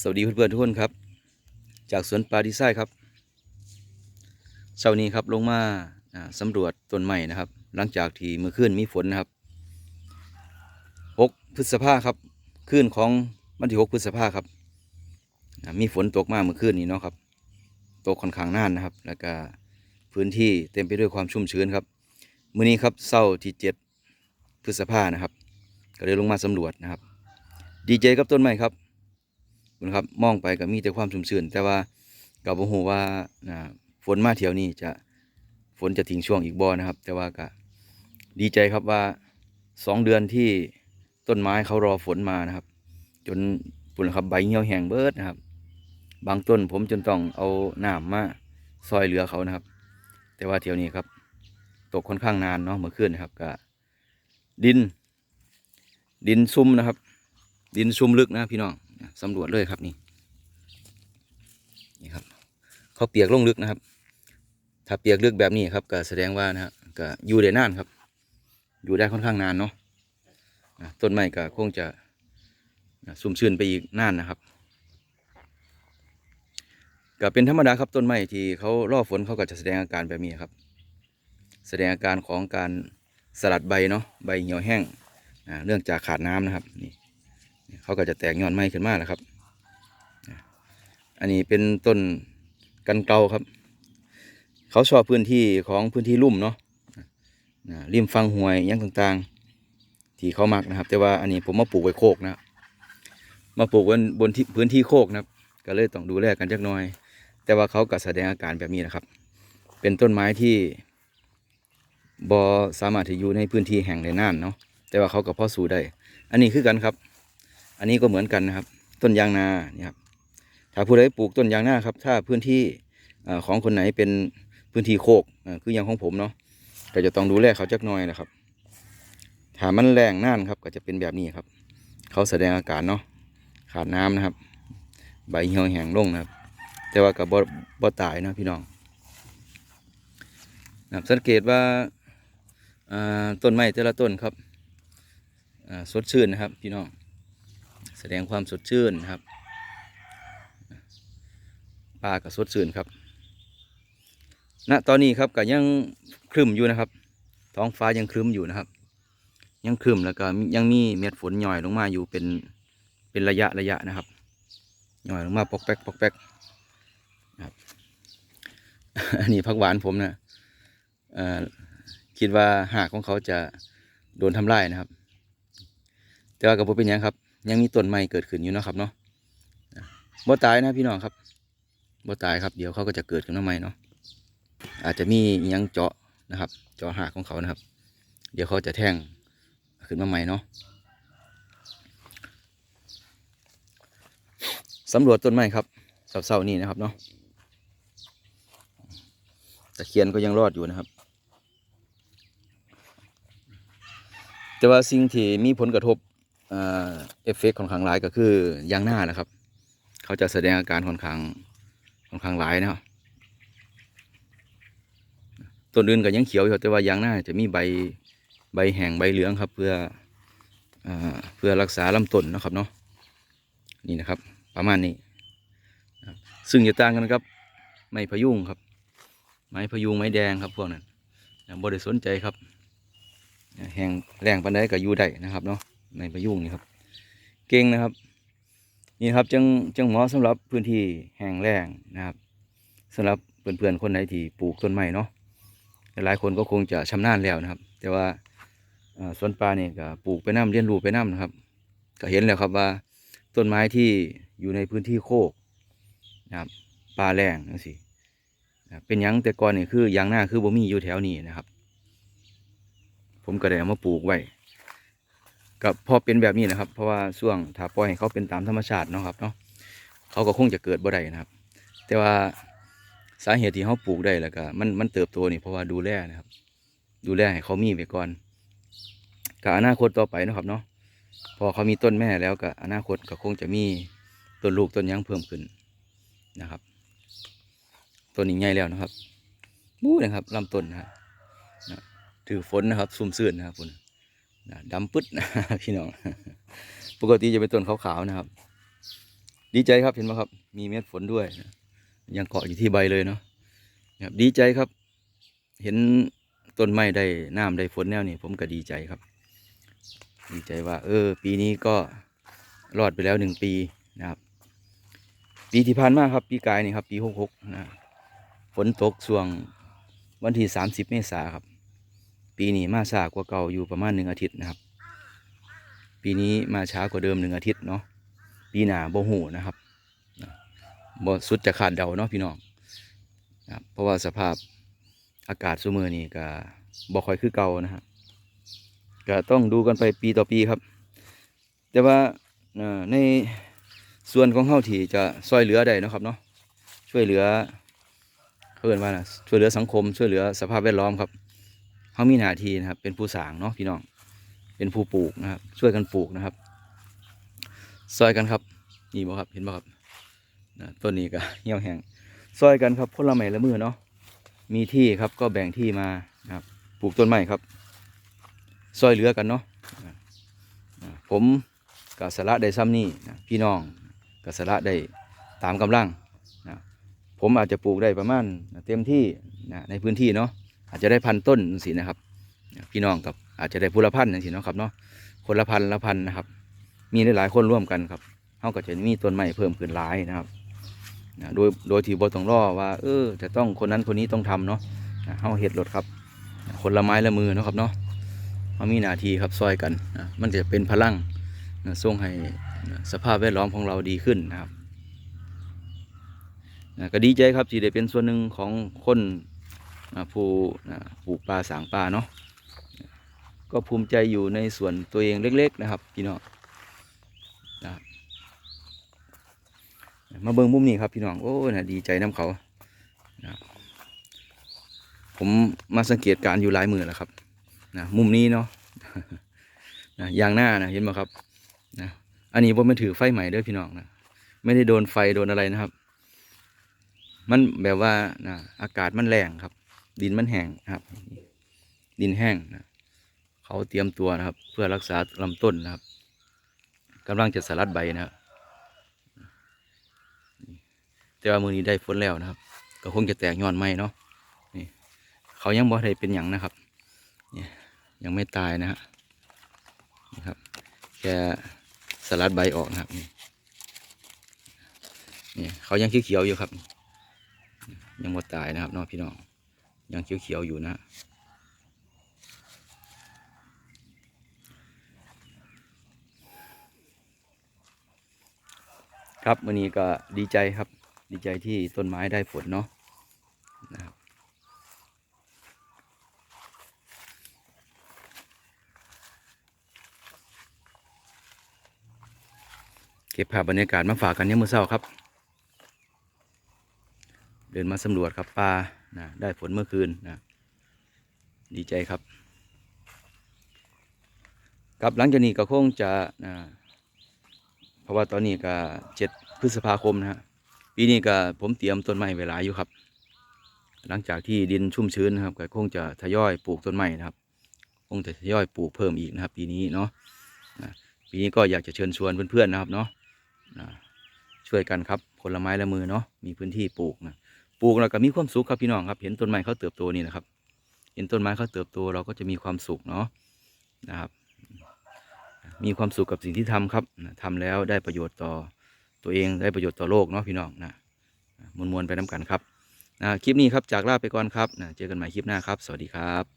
สวัสดีเพื่อนๆทุกคนครับ จากสวนปลาดีไซน์ครับเช้านี้ครับลงมาสำรวจต้นไม้นะครับ หลังจากที่เมื่อคืนมีฝนนะครับ 6 พฤษภาครับคืนของวันที่ 6 พฤษภาครับ มีฝนตกมากเมื่อคืนนี้เนาะครับ ตกค่อนข้างนานนะครับ แล้วก็พื้นที่เต็มไปด้วยความชุ่มชื้นครับมื้อนี้ครับเช้าที่ 7 พฤษภานะครับ ก็เลยลงมาสำรวจนะครับ ดีใจกับต้นไม้ครับ คุณครับมองไปก็มีแต่ความชุ่มชื้นแต่ว่าก็บ่ฮู้ว่าอ่าฝนมาเที่ยวนี้จะฝนจะทิ้งช่วงอีกบ่อนะครับ แต่ว่าก็ดีใจครับว่าสองเดือนที่ต้นไม้เขารอฝนมานะครับ จนปุ่นครับใบเหี่ยวแห้งเบิดนะครับ บางต้นผมจนต้องเอาน้ำมาซอยเหลือเขานะครับ แต่ว่าเที่ยวนี้ครับ ตกค่อนข้างนานเนาะเมื่อคืนนะครับก็ดิน ดินซุ่มนะครับ ดินซุ่มลึกนะพี่น้อง สำรวจเลยครับนี่นี่ครับเขาเปียกลงลึกนะครับ ถ้าเปียกลึกแบบนี้ครับก็แสดงว่านะฮะก็อยู่ได้นานครับ อยู่ได้ค่อนข้างนานเนาะต้นไม้ก็คงจะสุ่มชื่นไปอีกนานนะครับก็เป็นธรรมดาครับต้นไม้ที่เขาล่อฝนเขาก็จะแสดงอาการแบบนี้ครับ แสดงอาการของการสลัดใบเนาะใบเหี่ยวแห้งเนื่องจากขาดน้ำนะครับนี่ เขาก็จะแตกยอดไม้ขึ้นมาแล้วครับ อันนี้เป็นต้นกันเกาครับ เขาชอบพื้นที่ของพื้นที่ลุ่มเนาะริมฟังห้วยยังต่างๆ ที่เขามักนะครับ แต่ว่าอันนี้ผมมาปลูกไว้โคกนะมาปลูกไว้บนที่พื้นที่โคกนะครับ ก็เลยต้องดูแลกันจักหน่อย แต่ว่าเขาก็แสดงอาการแบบนี้นะครับ เป็นต้นไม้ที่บอสามารถที่อยู่ในพื้นที่แห่งใดน่านเนาะแต่ว่าเขาก็พ่อสู้ได้ อันนี้คือกันครับ อันนี้ก็เหมือนกันนะครับ ต้นยางนาเนี่ยครับถ้าผู้ใดปลูกต้นยางนาครับ ถ้าพื้นที่ของคนไหนเป็นพื้นที่โคกคืออย่างของผมเนาะก็จะต้องดูแลเขาจักหน่อยนะครับถ้ามันแรงน่านครับ ก็จะเป็นแบบนี้ครับ เขาแสดงอาการเนาะขาดน้ำนะครับ ใบเหี่ยวแห้งลงนะครับ แต่ว่ากับบ่บ่ตายนะพี่น้องนะสังเกตว่าต้นไม้แต่ละต้นครับสดชื่นนะครับ พี่น้อง แสดงความสดชื่นครับปลาก็สดชื่นครับณตอนนี้ครับก็ยังครึมอยู่นะครับ ท้องฟ้ายังครึมอยู่นะครับ ยังครึมแล้วก็ยังมีเม็ดฝนหย่อยลงมาอยู่เป็นเป็นระยะระยะนะครับหย่อยลงมาปอกแป๊กปอกแป๊กนะครับอันนี้ผักหวานผมนะคิดว่าหากของเขาจะโดนทำลายนะครับ แต่ว่ากับผมเป็นยังครับ ยังมีต้นไม้เกิดขึ้นอยู่นะครับเนาะบ่ตายนะพี่น้องครับบ่ตายครับเดี๋ยวเขาก็จะเกิดขึ้นมาใหม่เนาะอาจจะมียังเจาะนะครับ เจาะหากของเขานะครับ เดี๋ยวเขาจะแท่งขึ้นมาใหม่เนาะสำรวจต้นไม้ครับเสาๆนี่นะครับเนาะตะเคียนก็ยังรอดอยู่นะครับ แต่ว่าสิ่งที่มีผลกระทบ เอฟเฟกต์ค่อนข้างหลายก็คือยางหน้านะครับ เขาจะแสดงอาการค่อนข้างค่อนข้างหลายนะครับต้นอื่นก็ยังเขียวอยู่แต่ว่ายางหน้าจะมีใบใบแห้งใบเหลืองครับ เพื่อเอ่อเพื่อรักษาลำต้นนะครับเนาะนี่นะครับ ประมาณนี้นะซึ่งจะต่างกันครับ ไม้พยุงครับ ไม้พยุงไม้แดงครับพวกนั้นบริสนใจครับแห้งแรงปันไดก็อยู่ได้นะครับเนาะ ในพายุงนี่ครับ เก่งนะครับ นี่ครับจังจังหมาะสำหรับพื้นที่แห้งแล้งนะครับสำหรับเพื่อนๆคนไหนที่ปลูกต้นไม้เนาะหลายคนก็คงจะชำนาญแล้วนะครับ แต่ว่าเอ่อสวนปลาเนี่ยก็ปลูกไปน้ำเรียนรู้ไปน้ำนะครับ ก็เห็นแล้วครับว่าต้นไม้ที่อยู่ในพื้นที่โคกนะครับปลาแรงนั่นสิเป็นยังแต่ก่อนนี่คือยางหน้าคือบ่มีอยู่แถวนี้นะครับ ผมก็ได้เอามาปลูกไว้ ก็พอเป็นแบบนี้นะครับ เพราะว่าช่วงถ้าปล่อยให้เขาเป็นตามธรรมชาตินะครับเนาะเขาก็คงจะเกิดบ่ได้นะครับ แต่ว่าสาเหตุที่เขาปลูกได้แล้วก็มันมันเติบโตนี่เพราะว่าดูแลนะครับ ดูแลให้เขามีไว้ก่อนกับอนาคตต่อไปนะครับเนาะพอเขามีต้นแม่แล้วก็อนาคตก็คงจะมีต้นลูกต้นยังเพิ่มขึ้นนะครับต้นนี้ใหญ่แล้วนะครับมู้นะครับลำต้นนะครับถือฝนนะครับซุ่มซื่นนะครับคุณนะ ดำปึ๊ดนะพี่น้อง ปกติจะเป็นต้นขาวๆนะครับ ดีใจครับเห็นไหมครับ มีเม็ดฝนด้วยนะยังเกาะอยู่ที่ใบเลยเนาะนะครับดีใจครับ เห็นต้นไม้ได้น้ำได้ฝนแนวนี้ผมก็ดีใจครับ ดีใจว่า เออ ปีนี้ก็รอดไปแล้วหนึ่งปีนะครับ ปีที่ผ่านมาครับ ปีกายนี่ครับ ปีหกหกนะฝนตกช่วงวันที่สามสิบเมษาครับ ปีนี้มาช้ากว่าเก่าอยู่ประมาณหนึ่งอาทิตย์นะครับ ปีนี้มาช้ากว่าเดิมหนึ่งอาทิตย์เนาะปีหน้าบ่หูนะครับบ่สุดจะขาดเดาเนาะพี่น้องนะครับเพราะว่าสภาพอากาศซุมือนี่ก็บ่ค่อยคือเก่านะครับก็ต้องดูกันไปปีต่อปีครับ แต่ว่าในส่วนของเฮาที่จะช่วยเหลือได้นะครับเนาะช่วยเหลือเขาเรียกว่านะช่วยเหลือสังคมช่วยเหลือสภาพแวดล้อมครับ เฮามีหน้าที่นะครับ เป็นผู้สางเนาะพี่น้อง เป็นผู้ปลูกนะครับ ช่วยกันปลูกนะครับ ซอยกันครับ นี่บ่ครับ เห็นบ่ครับนะต้นนี้ก็เหี่ยวแห้งซอยกันครับคนละไม้ละมือเนาะ มีที่ครับก็แบ่งที่มานะครับ ปลูกต้นไม้ครับ ซอยเหลือกันเนาะ ผมกับสาระได้ซ้ำนี่นะพี่น้องกับสาระได้ตามกำลังนะผมอาจจะปลูกได้ประมาณเต็มที่นะในพื้นที่เนาะ อาจจะได้พันต้นสินะครับ พี่น้องกับอาจจะได้พูละพันสิเนาะครับเนาะคนละพันละพันนะครับ มีหลายๆคนร่วมกันครับเขาก็จะมีต้นไม้เพิ่มขึ้นหลายนะครับโดยโดยที่บต้องรอว่า เออจะต้องคนนั้นคนนี้ต้องทำเนาะเขาเห็ดรถครับ คนละไม้ละมือนะครับเนาะเขามีหน้าที่ครับซอยกันนะมันจะเป็นพลังนะส่งให้สภาพแวดล้อมของเราดีขึ้นนะครับนะก็ดีใจครับที่ได้เป็นส่วนหนึ่งของคน ผู้ปลูกปลาสางปลาเนาะก็ภูมิใจอยู่ในส่วนตัวเองเล็ก ๆ นะครับพี่น้องนะมาเบิ่งมุมนี้ครับพี่น้องโอ้นะดีใจน้ำเขานะผมมาสังเกตการอยู่หลายมือแล้วครับนะมุมนี้เนาะนะยางหน้านะเห็นไหมครับนะอันนี้ผมไม่ถือไฟใหม่ด้อพี่น้องนะไม่ได้โดนไฟโดนอะไรนะครับ มันแบบว่านะอากาศมันแรงครับ ดินมันแห้งนะครับ ดินแห้งนะเขาเตรียมตัวนะครับ เพื่อรักษาลำต้นนะครับกำลังจะสลัดใบนะครับแต่ว่ามือนี้ได้ฝนแล้วนะครับ ก็คงจะแตกยอดไม้เนาะนี่เขายังบ่ได้เป็นหยังนะครับนี่ยังไม่ตายนะฮะครับแค่สลัดใบออกนะครับนี่นี่เขายังเขียวๆอยู่ครับ ยังบ่ตายนะครับเน้องพี่น้อง ยังเขียวๆอยู่นะ ครับวันนี้ก็ดีใจครับ ดีใจที่ต้นไม้ได้ผลเนาะนะครับเก็บภาพบรรยากาศมาฝากกันเนี่ยมมื่อเช้าครับ เดินมาสำรวจครับปลา นะได้ผลเมื่อคืนนะดีใจครับ กับหลังจากนี้ก็คงจะนะเพราะว่าตอนนี้ก็เจ็ดพฤษภาคมนะฮะปีนี้ก็ผมเตรียมต้นไม้ไว้หลาอยู่ครับ หลังจากที่ดินชุ่มชื้นนะครับก็คงจะทยอยปลูกต้นไม้นะครับคงจะทยอยปลูกเพิ่มอีกนะครับ ปีนี้เนาะนะปีนี้ก็อยากจะเชิญชวนเพื่อนๆนะครับเนาะช่วยกันครับคนลไม้ละมือเนาะมีพื้นที่ปลูกนะ ปลูกแล้วก็มีความสุขครับพี่น้องครับ เห็นต้นไม้เขาเติบโตนี่นะครับ เห็นต้นไม้เขาเติบโตเราก็จะมีความสุขเนาะนะครับ มีความสุขกับสิ่งที่ทำครับนะทำแล้วได้ประโยชน์ต่อตัวเองได้ประโยชน์ต่อโลกเนาะพี่น้องนะมวลมวลๆไปน้ำกันครับนะคลิปนี้ครับจากลาไปก่อนครับนะเจอกันใหม่คลิปหน้าครับ สวัสดีครับ